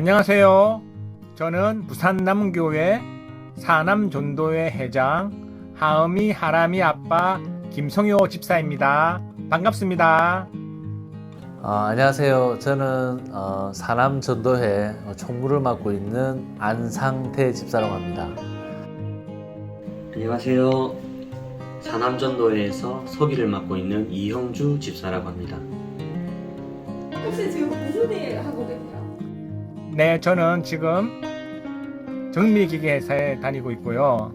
안녕하세요. 저는 부산 남교회 사남전도회 회장 하음이 하람이 아빠 김성효 집사입니다. 반갑습니다. 어, 안녕하세요. 저는 어, 사남 전도회 총무를 맡고 있는 안상태 집사라고 합니다. 안녕하세요. 사남전도회에서 서기를 맡고 있는 이형주 집사라고 합니다. 혹시 지금 무슨 일 하고 계세요? 네, 저는 지금 정밀기계 회사에 다니고 있고요.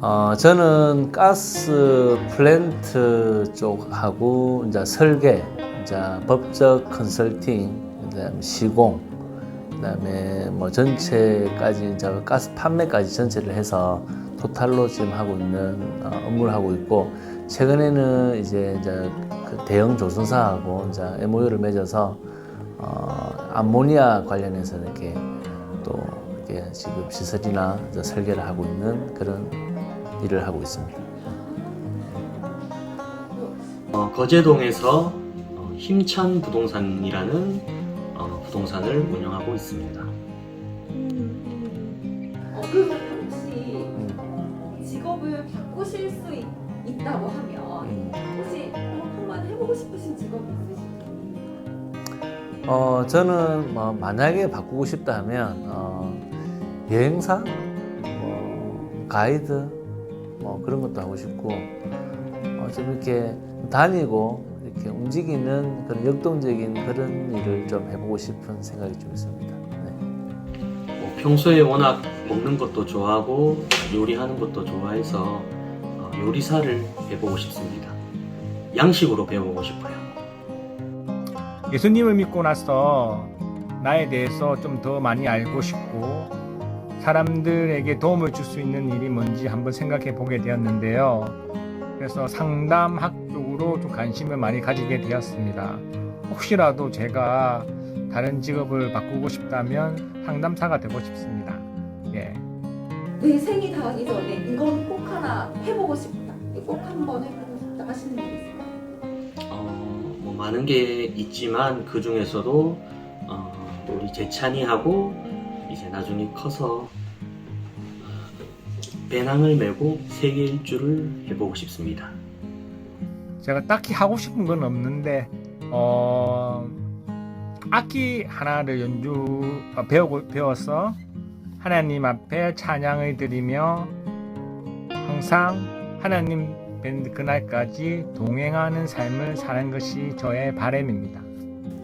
어, 저는 가스 플랜트 쪽하고 이제 설계, 이제 법적 컨설팅, 그다음에 시공, 그다음에 뭐 전체까지 이제 가스 판매까지 전체를 해서 토탈로 지금 하고 있는 어, 업무를 하고 있고 최근에는 이제 이제 그 대형 조선사하고 이제 MOU를 맺어서 어, 암모니아 관련해서 이렇게 또 이렇게 지금 시설이나 설계를 하고 있는 그런 일을 하고 있습니다. 어, 거제동에서 어, 힘찬 부동산이라는 어, 부동산을 운영하고 있습니다. 어, 그러면 혹시 직업을 바꾸실 수 있, 있다고 하면 음. 혹시 어, 한번 해보고 싶으신 직업이 있으신가요? 어, 저는 뭐 만약에 바꾸고 싶다 하면 어, 여행사, 뭐 가이드, 뭐 그런 것도 하고 싶고 어, 좀 이렇게 다니고 이렇게 움직이는 그런 역동적인 그런 일을 좀 해보고 싶은 생각이 좀 있습니다. 네. 뭐 평소에 워낙 먹는 것도 좋아하고 요리하는 것도 좋아해서 어, 요리사를 해보고 싶습니다. 양식으로 배워보고 싶어요. 예수님을 믿고 나서 나에 대해서 좀 더 많이 알고 싶고 사람들에게 도움을 줄 수 있는 일이 뭔지 한번 생각해 보게 되었는데요. 그래서 상담학 쪽으로 좀 관심을 많이 가지게 되었습니다. 혹시라도 제가 다른 직업을 바꾸고 싶다면 상담사가 되고 싶습니다. 예. 내 생이 닿기 전에 이건 꼭 하나 해보고 싶다. 꼭 한번 해보고 싶다 하시는 게 있어요? 많은 게 있지만 그 중에서도 어, 우리 재찬이하고 이제 나중에 커서 배낭을 메고 세계 일주를 해보고 싶습니다. 제가 딱히 하고 싶은 건 없는데 어, 악기 하나를 연주 어, 배우고 배워서 하나님 앞에 찬양을 드리며 항상 하나님 밴드 그날까지 동행하는 삶을 사는 것이 저의 바람입니다.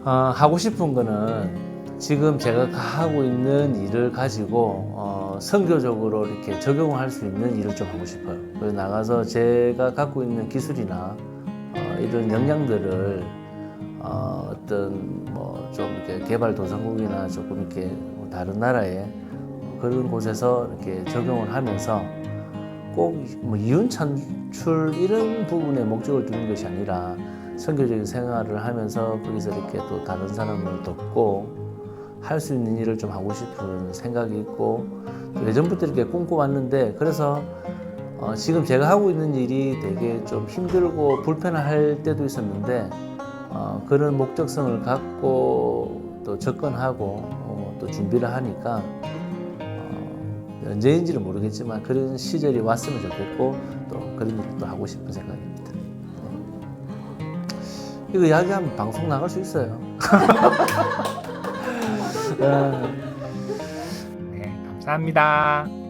어, 하고 싶은 거는 지금 제가 하고 있는 일을 가지고 어, 선교적으로 이렇게 적용할 수 있는 일을 좀 하고 싶어요. 그래서 나가서 제가 갖고 있는 기술이나 어, 이런 역량들을 어, 어떤 뭐 좀 이렇게 개발도상국이나 조금 이렇게 뭐 다른 나라에 그런 곳에서 이렇게 적용을 하면서 꼭 뭐 이윤 창출 이런 부분에 목적을 두는 것이 아니라 선교적인 생활을 하면서 거기서 이렇게 또 다른 사람을 돕고 할 수 있는 일을 좀 하고 싶은 생각이 있고 또 예전부터 이렇게 꿈꿔왔는데 그래서 어, 지금 제가 하고 있는 일이 되게 좀 힘들고 불편할 때도 있었는데 어, 그런 목적성을 갖고 또 접근하고 어, 또 준비를 하니까 어, 언제인지는 모르겠지만 그런 시절이 왔으면 좋겠고 또 그런 또 하고 싶은 생각입니다. 이거 이야기하면 방송 나갈 수 있어요. 어, 네, 감사합니다.